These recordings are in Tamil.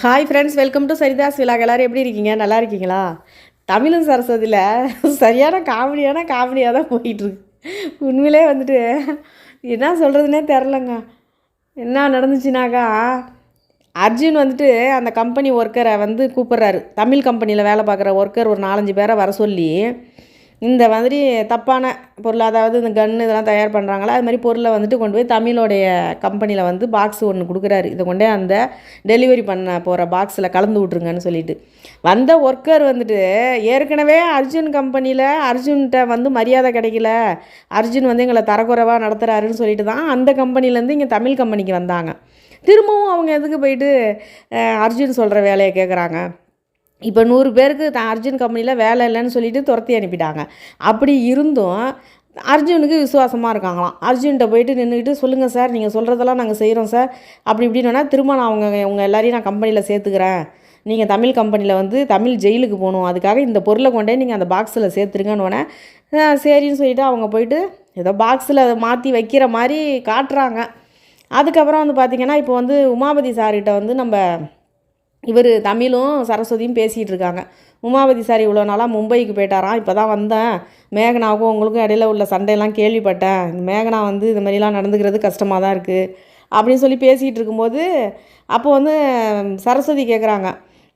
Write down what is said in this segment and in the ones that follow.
Hi friends welcome to Saritha's vlog எல்லோரும் எப்படி இருக்கீங்க? நல்லா இருக்கீங்களா? தமிழும் சரஸ்வதியில். சரியான காமெடியான காமெடியாக தான் போயிட்டுருக்கு. உண்மையிலே வந்துட்டு என்ன சொல்கிறதுனே தெரிலங்க என்ன நடந்துச்சுனாக்கா அர்ஜுன் வந்துட்டு அந்த கம்பெனி ஒர்க்கரை வந்து கூப்பிட்றாரு. தமிழ் கம்பெனியில் வேலை பார்க்குற ஒர்க்கர் ஒரு நாலஞ்சு பேரை வர சொல்லி இந்த மாதிரி தப்பான பொருள் அதாவது இந்த கன்று இதெல்லாம் தயார் பண்ணுறாங்களா அது மாதிரி பொருளை வந்துட்டு கொண்டு போய் தமிழோடைய கம்பெனியில் வந்து பாக்ஸ் ஒன்று கொடுக்குறாரு. இதை கொண்டே அந்த டெலிவரி பண்ண போகிற பாக்ஸில் கலந்து விட்ருங்கன்னு சொல்லிட்டு. வந்த ஒர்க்கர் வந்துட்டு ஏற்கனவே அர்ஜுன் கம்பெனியில் அர்ஜுன்கிட்ட வந்து மரியாதை கிடைக்கல. அர்ஜுன் வந்து எங்களை தரக்குறைவாக நடத்துகிறாருன்னு சொல்லிட்டு தான் அந்த கம்பெனிலேருந்து இங்கே தமிழ் கம்பெனிக்கு வந்தாங்க. திரும்பவும் அவங்க எதுக்கு போயிட்டு அர்ஜுன் சொல்கிற வேலையை கேட்குறாங்க இப்போ நூறு பேருக்கு தான் அர்ஜுன் கம்பெனியில் வேலை இல்லைன்னு சொல்லிட்டு துரத்தி அனுப்பிட்டாங்க. அப்படி இருந்தும் அர்ஜுனுக்கு விசுவாசமாக இருக்காங்களாம். அர்ஜுன்கிட்ட போயிட்டு நின்றுக்கிட்டு சொல்லுங்கள் சார் நீங்கள் சொல்கிறதெல்லாம் நாங்கள் செய்கிறோம் சார். அப்படி இப்படின்னா திரும்ப நான் அவங்க உங்கள் எல்லாரையும் நான் கம்பெனியில் சேர்த்துக்கிறேன். நீங்கள் தமிழ் கம்பெனியில் வந்து தமிழ் ஜெயிலுக்கு போகணும். அதுக்காக இந்த பொருளை கொண்டே நீங்கள் அந்த பாக்ஸில் சேர்த்துருங்கன்னு உடனே சரின்னு சொல்லிட்டு அவங்க போயிட்டு ஏதோ பாக்ஸில் அதை மாற்றி வைக்கிற மாதிரி காட்டுறாங்க. அதுக்கப்புறம் வந்து பார்த்திங்கன்னா இப்போ வந்து உமாபதி சார்கிட்ட வந்து நம்ம இவர் தமிழும் சரஸ்வதியும் பேசிகிட்டு இருக்காங்க. உமாபதி சார் இவ்வளோ நாளாக மும்பைக்கு போயிட்டாராம். இப்போ தான் வந்தேன். மேகனாவுக்கும் உங்களுக்கும் இடையில உள்ள சண்டையெல்லாம் கேள்விப்பட்டேன். மேகனா வந்து இது மாதிரிலாம் நடந்துக்கிறது கஷ்டமாக தான் இருக்குது அப்படின்னு சொல்லி பேசிகிட்டு இருக்கும்போது அப்போ வந்து சரஸ்வதி கேட்குறாங்க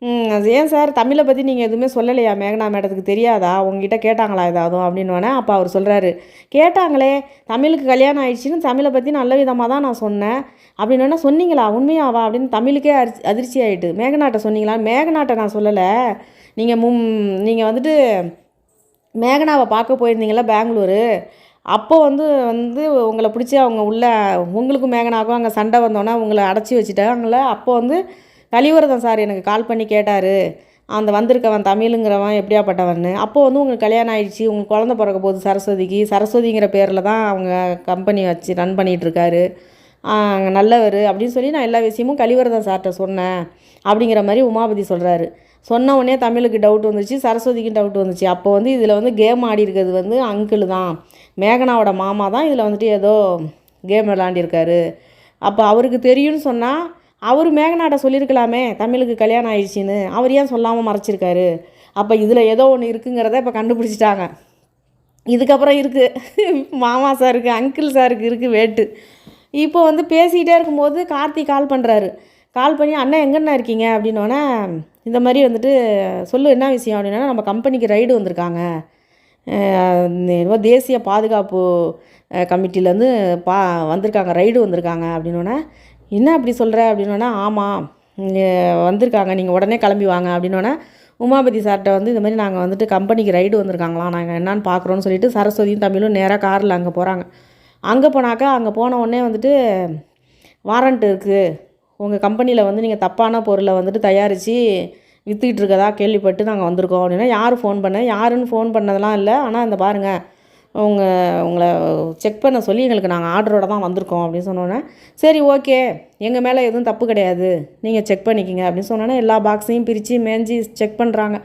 ஏன் சார்? தமிழை பற்றி நீங்கள் எதுவுமே சொல்லலையா? மேகனா மேடத்துக்கு தெரியாதா? உங்ககிட்ட கேட்டாங்களா ஏதாவதும் அப்படின்னு அப்போ அவர் சொல்கிறாரு கேட்டாங்களே தமிழுக்கு கல்யாணம் ஆயிடுச்சுன்னு தமிழை பற்றி நல்ல விதமாக தான் நான் சொன்னேன். அப்படின்னு சொன்னீங்களா? உண்மையாவா? அப்படின்னு தமிழுக்கே அரிசி அதிர்ச்சி ஆகிட்டு மேகநாட்டை சொன்னீங்களா? மேகநாட்டை நான் சொல்லலை. நீங்கள் மும் நீங்கள் வந்துட்டு மேகனாவை பார்க்க போயிருந்தீங்களா பெங்களூரு? அப்போ வந்து வந்து உங்களை பிடிச்சி அவங்க உள்ள உங்களுக்கும் மேகனாக்கும் அங்கே சண்டை வந்தோன்னே உங்களை அடைச்சி வச்சுட்டாங்களே அப்போ வந்து கலிவரதன் சார் எனக்கு கால் பண்ணி கேட்டார். அந்த வந்திருக்கவன் தமிழுங்கிறவன் எப்படியாப்பட்டவன்னு. அப்போது வந்து உங்களுக்கு கல்யாணம் ஆயிடுச்சு. உங்களுக்கு குழந்த பிறக்க போகுது சரஸ்வதிக்கு. சரஸ்வதிங்கிற பேரில் தான் அவங்க கம்பெனி வச்சு ரன் பண்ணிகிட்ருக்காரு நல்லவர் அப்படின்னு சொல்லி நான் எல்லா விஷயமும் கலிவரதன் சார்கிட்ட சொன்னேன். அப்படிங்கிற மாதிரி உமாபதி சொல்கிறாரு சொன்ன உடனே தமிழுக்கு டவுட் வந்துச்சு சரஸ்வதிக்கும் டவுட் வந்துச்சு. அப்போ வந்து இதில் வந்து கேம் ஆடி இருக்கிறது வந்து அங்கிள் தான். மேகனாவோட மாமா தான் இதில் வந்துட்டு ஏதோ கேம் விளாண்டிருக்காரு அப்போ அவருக்கு தெரியும்னு சொன்னால் அவர் மேகநாட்டை சொல்லியிருக்கலாமே தமிழுக்கு கல்யாணம் ஆயிடுச்சின்னு. அவர் ஏன் சொல்லாமல் மறைச்சிருக்காரு? அப்போ இதில் ஏதோ ஒன்று இருக்குங்கிறத இப்போ கண்டுபிடிச்சிட்டாங்க. இதுக்கப்புறம் இருக்குது மாமா சாருக்கு அங்கிள் சாருக்கு இருக்குது வேட்டு. இப்போ வந்து பேசிக்கிட்டே இருக்கும்போது கார்த்தி கால் பண்ணுறாரு கால் பண்ணி அண்ணன் எங்கண்ணா இருக்கீங்க? அப்படின்னோடனே இந்த மாதிரி வந்துட்டு சொல்லு என்ன விஷயம்? அப்படின்னா நம்ம கம்பெனிக்கு ரைடு வந்திருக்காங்க. அஹ் தேசிய பாதுகாப்பு கமிட்டிலேருந்து பா வந்திருக்காங்க ரைடு வந்திருக்காங்க. அப்படின்னோடனே என்ன அப்படி சொல்கிற அப்படின்னோன்னா ஆமாம் வந்திருக்காங்க நீங்கள் உடனே கிளம்பி வாங்க அப்படின்னோடனே உமாபதி சார்கிட்ட வந்து இந்த மாதிரி நாங்கள் வந்துட்டு கம்பெனிக்கு ரைடு வந்திருக்காங்களாம் நாங்கள் என்னான்னு பார்க்குறோன்னு சொல்லிட்டு சரஸ்வதியும் தமிழும் நேராக காரில் அங்கே போகிறாங்க அங்கே போனாக்கா அங்கே போன உடனே வந்துட்டு வாரண்ட் இருக்குது உங்கள் கம்பெனியில் வந்து நீங்கள் தப்பான பொருளை வந்துட்டு தயாரித்து விற்றுக்கிட்டு இருக்கதா கேள்விப்பட்டு நாங்கள் வந்திருக்கோம் அப்படின்னா யார் ஃபோன் பண்ண யாருன்னு ஃபோன் பண்ணதெல்லாம் இல்லை. ஆனால் இந்த பாருங்கள் உங்கள் உங்களை செக் பண்ண சொல்லி எங்களுக்கு நாங்கள் ஆர்டரோட தான் வந்திருக்கோம் அப்படின்னு சொன்னோன்னே சரி ஓகே எங்கள் மேலே எதுவும் தப்பு கிடையாது. நீங்கள் செக் பண்ணிக்கிங்க அப்படின்னு சொன்னோன்னே எல்லா பாக்ஸையும் பிரித்து மேஞ்சி செக் பண்ணுறாங்க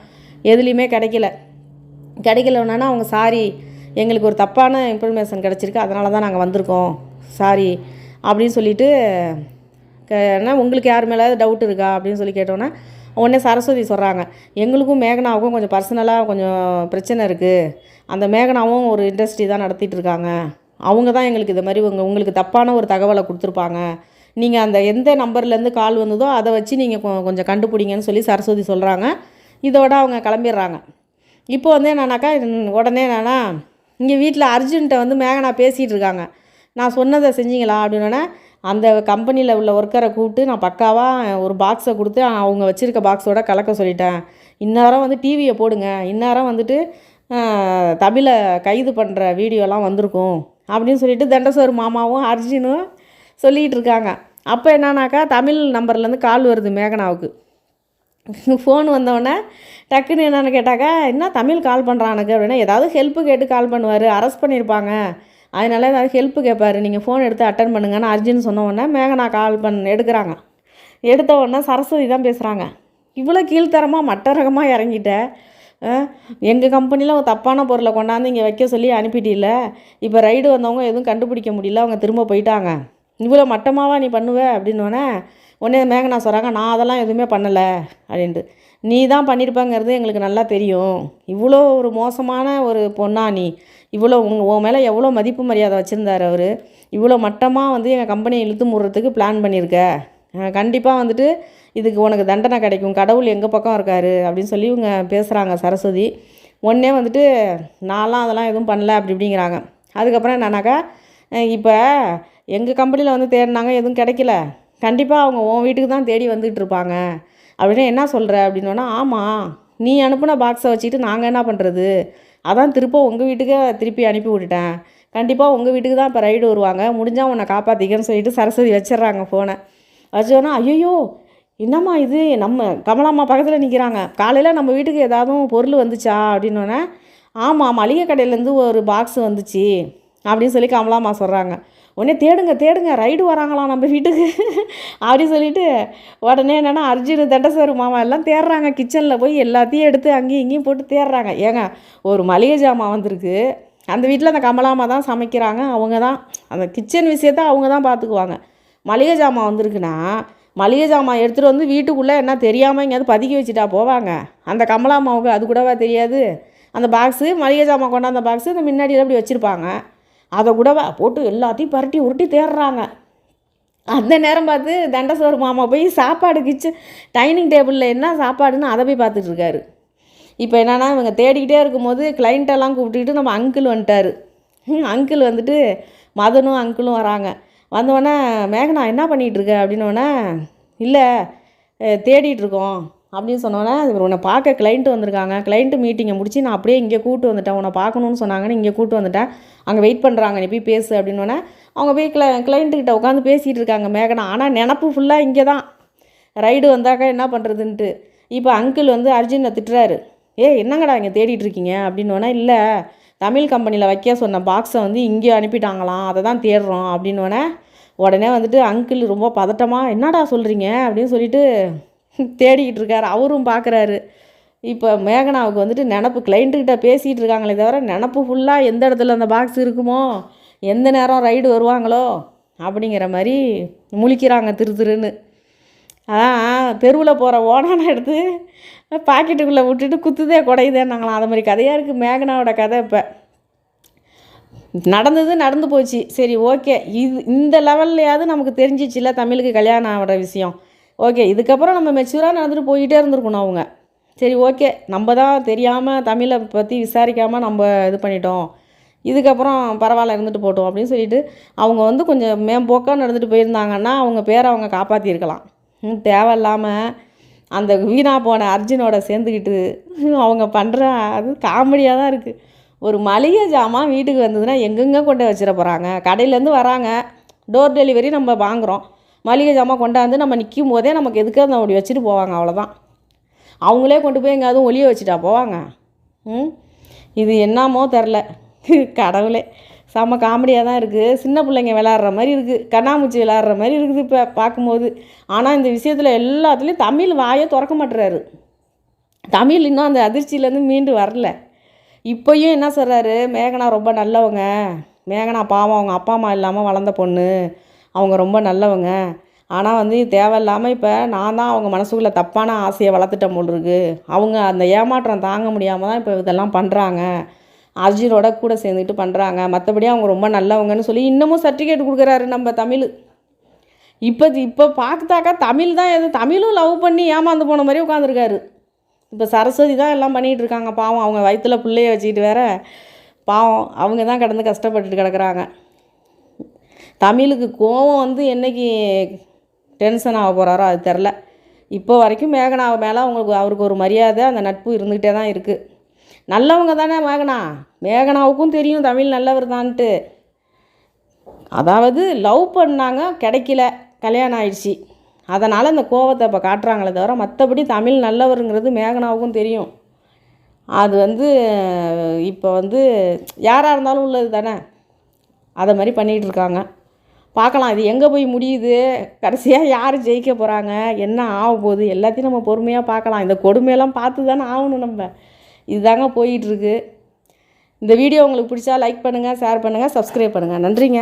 எதுலேயுமே கிடைக்கல. கிடைக்கலன்னா அவங்க சாரி எங்களுக்கு ஒரு தப்பான இன்ஃபர்மேஷன் கிடச்சிருக்கு. அதனால தான் நாங்கள் வந்திருக்கோம். சாரி அப்படின்னு சொல்லிவிட்டு என்ன உங்களுக்கு யார் மேலே டவுட் இருக்கா? அப்படின்னு சொல்லி கேட்டோன்னே உடனே சரஸ்வதி சொல்கிறாங்க எங்களுக்கும் மேகனாவுக்கும் கொஞ்சம் பர்சனலாக கொஞ்சம் பிரச்சனை இருக்குது அந்த மேகனாவும் ஒரு இண்டஸ்ட்ரி தான் நடத்திட்டு இருக்காங்க. அவங்க தான் எங்களுக்கு இது மாதிரி உங்கள் உங்களுக்கு தப்பான ஒரு தகவலை கொடுத்துருப்பாங்க. நீங்கள் அந்த எந்த நம்பர்லேருந்து கால் வந்ததோ அதை வச்சு நீங்கள் கொஞ்சம் கண்டுபிடிங்கன்னு சொல்லி சரஸ்வதி சொல்கிறாங்க இதோட அவங்க கிளம்பிடுறாங்க. இப்போ வந்து என்னன்னாக்கா உடனே என்னன்னா இங்கே வீட்டில் அர்ஜுன்கிட்ட வந்து மேகனா பேசிகிட்டு இருக்காங்க. நான் சொன்னதை செஞ்சீங்களா அப்படின்னா அந்த கம்பெனியில் உள்ள ஒர்க்கரை கூப்பிட்டு நான் பக்காவாக ஒரு பாக்ஸை கொடுத்து அவங்க வச்சுருக்க பாக்ஸோட கலக்க சொல்லிட்டேன். இந்நேரம் வந்து டிவியை போடுங்க. இந்நேரம் வந்துட்டு தமிழை கைது பண்ணுற வீடியோலாம் வந்திருக்கும். அப்படின்னு சொல்லிட்டு தண்டசோர் மாமாவும் அர்ஜுனும் சொல்லிகிட்டு இருக்காங்க. அப்போ என்னன்னாக்கா தமிழ் நம்பர்லேருந்து கால் வருது மேகனாவுக்கு. ஃபோன் வந்தோடனே டக்குன்னு என்னென்னு கேட்டாக்கா என்ன தமிழ் கால் பண்ணுறானுக்கு அப்படின்னா ஏதாவது ஹெல்ப்பு கேட்டு கால் பண்ணுவார். அரெஸ்ட் பண்ணியிருப்பாங்க அதனால் ஏதாவது ஹெல்ப்பு கேட்பாரு நீங்கள் ஃபோன் எடுத்து அட்டன் பண்ணுங்கன்னு அர்ஜுன் சொன்ன உடனே மேகனா கால் பண்ண எடுக்கிறாங்க. எடுத்த உடனே சரஸ்வதி தான் பேசுகிறாங்க இவ்வளோ கீழ்த்தரமாக மட்ட ரகமாக இறங்கிட்ட எங்கள் கம்பெனியில் ஒரு தப்பான பொருளை கொண்டாந்து இங்கே வைக்க சொல்லி அனுப்பிட்டில்ல. இப்போ ரைடு வந்தவங்க எதுவும் கண்டுபிடிக்க முடியல. அவங்க திரும்ப போயிட்டாங்க. இவ்வளோ மட்டமாவா நீ பண்ணுவ? அப்படின்னோடனே உடனே மேகனா சொல்கிறாங்க நான் அதெல்லாம் எதுவுமே பண்ணலை. அப்படின்ட்டு. நீ தான் பண்ணியிருப்பாங்கிறது எங்களுக்கு நல்லா தெரியும். இவ்வளோ ஒரு மோசமான ஒரு பொண்ணா நீ. இவ்வளோ உங்க உன் மேலே எவ்வளோ மதிப்பு மரியாதை வச்சுருந்தார் அவர்? இவ்வளோ மட்டமாக வந்து எங்கள் கம்பெனியை இழுத்து முடுறதுக்கு பிளான் பண்ணியிருக்க கண்டிப்பாக வந்துட்டு இதுக்கு உனக்கு தண்டனை கிடைக்கும். கடவுள் எங்கள் பக்கம் இருக்கார்? அப்படின்னு சொல்லி இவங்க பேசுகிறாங்க சரஸ்வதி. உடனே வந்துட்டு நான்லாம் அதெல்லாம் எதுவும் பண்ணல அப்படி இப்படிங்கிறாங்க. அதுக்கப்புறம் என்னன்னாக்கா இப்போ எங்கள் கம்பெனியில் வந்து தேடினாங்க எதுவும் கிடைக்கல. கண்டிப்பாக அவங்க உன் வீட்டுக்கு தான் தேடி வந்துகிட்டு இருப்பாங்க. அப்படின்னு என்ன சொல்கிற அப்படின்னோன்னா ஆமாம் நீ அனுப்பின பாக்ஸை வச்சுக்கிட்டு நாங்கள் என்ன பண்ணுறது அதான் திருப்ப உங்கள் வீட்டுக்கே திருப்பி அனுப்பி விட்டுட்டேன். கண்டிப்பாக உங்கள் வீட்டுக்கு தான் இப்போ ரைடு வருவாங்க. முடிஞ்சால் உன்னை காப்பாற்றிக்கன்னு சொல்லிட்டு சரஸ்வதி வச்சிடுறாங்க ஃபோனை வச்சோன்னா ஐயோ என்னம்மா இது? நம்ம கமலாம்மா பக்கத்தில் நிற்கிறாங்க காலையில் நம்ம வீட்டுக்கு ஏதாவது பொருள் வந்துச்சா? அப்படின்னோடனே ஆமாம் மளிகை கடையிலேருந்து ஒரு பாக்ஸ் வந்துச்சு. அப்படின்னு சொல்லி கமலாமா சொல்கிறாங்க உடனே தேடுங்க தேடுங்க ரைடு வராங்களாம் நம்ம வீட்டுக்கு? அப்படின்னு சொல்லிட்டு உடனே என்னென்னா அர்ஜுன் தண்டசேரு மாமா எல்லாம் தேடுறாங்க. கிச்சனில் போய் எல்லாத்தையும் எடுத்து அங்கேயும் இங்கேயும் போட்டு தேடுறாங்க. ஏங்க ஒரு மளிகை ஜாமான் வந்திருக்கு. அந்த வீட்டில் அந்த கமலாமா தான் சமைக்கிறாங்க. அவங்க தான் அந்த கிச்சன் விஷயத்த அவங்க தான் பார்த்துக்குவாங்க மளிகை ஜாமான் வந்திருக்குன்னா மளிகை ஜாமான் எடுத்துகிட்டு வந்து வீட்டுக்குள்ளே என்ன தெரியாமல் எங்கேயாவது பதுக்கி வச்சுட்டா போவாங்க? அந்த கமலாமாவுக்கு அது கூடவா தெரியாது? அந்த பாக்ஸு மளிகை ஜாமான் கொண்டாந்த பாக்ஸு இந்த முன்னாடியில் அப்படி வச்சுருப்பாங்க? அதை கூடவா போட்டு எல்லாத்தையும் பரட்டி உருட்டி தேடுறாங்க அந்த நேரம் பார்த்து தண்டசோறு மாமா போய் சாப்பாடு கிச்சன் டைனிங் டேபிளில் என்ன சாப்பாடுன்னு அதை போய் பார்த்துட்டு இருக்காரு. இப்போ என்னென்னா இவங்க தேடிக்கிட்டே இருக்கும்போது கிளைண்ட்டெல்லாம் கூப்பிட்டுக்கிட்டு நம்ம அங்கிள் வந்துட்டார். அங்கிள் வந்துட்டு மதனும் அங்கிளும் வராங்க. வந்தவொடனே மேகனா என்ன பண்ணிகிட்ருக்க அப்படின்னோடனே இல்லை தேடிட்டு இருக்கோம். அப்படின்னு சொன்னோன்னே இவர் உன்னை பார்க்க கிளைண்ட்டு வந்திருக்காங்க. கிளைண்ட்டு மீட்டிங்கை முடிச்சு நான் அப்படியே இங்கே கூப்பிட்டு வந்துட்டேன். உன்னை பார்க்கணுன்னு சொன்னாங்கன்னு இங்கே கூப்பிட்டு வந்துட்டேன். அங்கே வெயிட் பண்ணுறாங்க நீ போய் பேசு அப்படின்னோடனே அவங்க போய் கிள கிளைண்ட்டுக்கிட்ட உட்காந்து பேசிகிட்டு இருக்காங்க மேகனா. ஆனால் நினப்பு ஃபுல்லாக இங்கே தான் ரைடு வந்தாக்கா என்ன பண்ணுறதுன்ட்டு இப்போ அங்கிள் வந்து அர்ஜுனை திட்டுறாரு. ஏ என்னங்கடா இங்கே தேடிட்டு இருக்கீங்க? அப்படின்னோடனே இல்லை தமிழ் கம்பெனியில் வைக்க சொன்ன பாக்ஸை வந்து இங்கே அனுப்பிட்டாங்களாம். அதை தான் தேடுறோம். அப்படின்னோடனே உடனே வந்துட்டு அங்கிள் ரொம்ப பதட்டமாக என்னடா சொல்கிறீங்க அப்படின்னு சொல்லிட்டு தேடிக்கிட்டு இருக்காரு அவரும் பார்க்குறாரு. இப்போ மேகனாவுக்கு வந்துட்டு நினப்பு கிளைண்ட்டுக்கிட்ட பேசிகிட்டு இருக்காங்களே தவிர நினப்பு ஃபுல்லாக எந்த இடத்துல அந்த பாக்ஸ் இருக்குமோ எந்த நேரம் ரைடு வருவாங்களோ அப்படிங்கிற மாதிரி முழிக்கிறாங்க திரு திருன்னு. அதான் தெருவில் போகிற ஓனான எடுத்து பாக்கெட்டுக்குள்ளே விட்டுட்டு குத்துதே குடையுதேன்னாங்களாம். அது மாதிரி கதையாக இருக்குது மேகனாவோட கதை இப்போ. நடந்தது நடந்து போச்சு. சரி ஓகே இது இந்த லெவல்லையாவது நமக்கு தெரிஞ்சிச்சுல தமிழுக்கு கல்யாணம் ஆகிற விஷயம். ஓகே இதுக்கப்புறம் நம்ம மெச்சூராக நடந்துட்டு போயிட்டே இருந்திருக்கணும் அவங்க. சரி ஓகே. நம்ம தான் தெரியாமல் தமிழை பற்றி விசாரிக்காமல் நம்ம இது பண்ணிட்டோம். இதுக்கப்புறம் பரவாயில்ல இருந்துட்டு போட்டோம் அப்படின்னு சொல்லிட்டு அவங்க வந்து கொஞ்சம் மேம்போக்காக நடந்துட்டு போயிருந்தாங்கன்னா அவங்க பேரை அவங்க காப்பாற்றிருக்கலாம் ம், தேவையில்லாமல் அந்த வீணாக போன அர்ஜுனோட சேர்ந்துக்கிட்டு அவங்க பண்ணுற அது காமெடியாக தான் இருக்குது ஒரு மளிகை ஜாமான் வீட்டுக்கு வந்ததுன்னா எங்கெங்கே கொண்டு வச்சிட போகிறாங்க கடையிலேருந்து வராங்க. டோர் டெலிவரி நம்ம வாங்குகிறோம் மளிகை ஜாமான் கொண்டாந்து நம்ம நிற்கும் போதே நமக்கு எதுக்காக அந்த அப்படி வச்சுட்டு போவாங்க அவ்வளோதான் அவங்களே கொண்டு போய் எங்கேயாவது ஒளிய வச்சுட்டா போவாங்க. ம்? இது என்னமோ தெரில கடவுளே. செம்ம காமெடியாக தான் இருக்குது சின்ன பிள்ளைங்க விளாட்ற மாதிரி இருக்குது கண்ணாமூச்சி விளாட்ற மாதிரி இருக்குது இப்போ பார்க்கும்போது. ஆனால் இந்த விஷயத்தில் எல்லாத்துலேயும் தமிழ் வாயை திறக்க மாட்டுறாரு. தமிழ் இன்னும் அந்த அதிர்ச்சியிலேருந்து மீண்டு வரல. இப்போயும் என்ன சொல்கிறாரு மேகனா ரொம்ப நல்லவங்க. மேகனா பாவம். அவங்க அப்பா அம்மா இல்லாமல் வளர்ந்த பொண்ணு. அவங்க ரொம்ப நல்லவங்க. ஆனால் வந்து தேவையில்லாமல் இப்போ நான் தான் அவங்க மனசுக்குள்ளே தப்பான ஆசையை வளர்த்துட்டேன் போல் இருக்கு. அவங்க அந்த ஏமாற்றம் தாங்க முடியாமல் தான் இப்போ இதெல்லாம் பண்ணுறாங்க அர்ஜினோட கூட சேர்ந்துக்கிட்டு பண்ணுறாங்க மற்றபடி அவங்க ரொம்ப நல்லவங்கன்னு சொல்லி இன்னமும் சர்டிஃபிகேட் கொடுக்குறாரு நம்ம தமிழ். இப்போ இப்போ பார்த்தாக்கா தமிழ் தான் எது தமிழும் லவ் பண்ணி ஏமாந்து போன மாதிரி உட்காந்துருக்காரு இப்போ சரஸ்வதி தான் எல்லாம் பண்ணிகிட்டு இருக்காங்க. பாவம் அவங்க வயிற்றில் பிள்ளைய வச்சுக்கிட்டு வேற. பாவம் அவங்க தான் கிடந்து கஷ்டப்பட்டுட்டு கிடக்குறாங்க. தமிழுக்கு கோவம் வந்து என்னைக்கு டென்ஷன் ஆக போகிறாரோ அது தெரில இப்போ வரைக்கும் மேகனா மேலே அவங்களுக்கு அவருக்கு ஒரு மரியாதை அந்த நட்பு இருந்துக்கிட்டே தான் இருக்குது நல்லவங்க தானே மேகனா? மேகனாவுக்கும் தெரியும் தமிழ் நல்லவர் தான்ட்டு அதாவது லவ் பண்ணாங்க கிடைக்கல கல்யாணம் ஆயிடுச்சு. அதனால் அந்த கோவத்தை இப்போ காட்டுறாங்களே தவிர மற்றபடி தமிழ் நல்லவருங்கிறது மேகனாவுக்கும் தெரியும். அது வந்து இப்போ வந்து யாராக இருந்தாலும் உள்ளது தானே. அதை மாதிரி பண்ணிகிட்டு இருக்காங்க. பார்க்கலாம் இது எங்கே போய் முடியுது? கடைசியாக யார் ஜெயிக்க போகிறாங்க என்ன ஆக போகுது? எல்லாத்தையும் நம்ம பொறுமையாக பார்க்கலாம். இந்த கொடுமையெல்லாம் பார்த்து தானே ஆகணும் நம்ம. இதுதாங்க போயிட்டுருக்கு இந்த வீடியோ உங்களுக்கு பிடிச்சா லைக் பண்ணுங்கள் ஷேர் பண்ணுங்கள் சப்ஸ்கிரைப் பண்ணுங்கள் நன்றிங்க.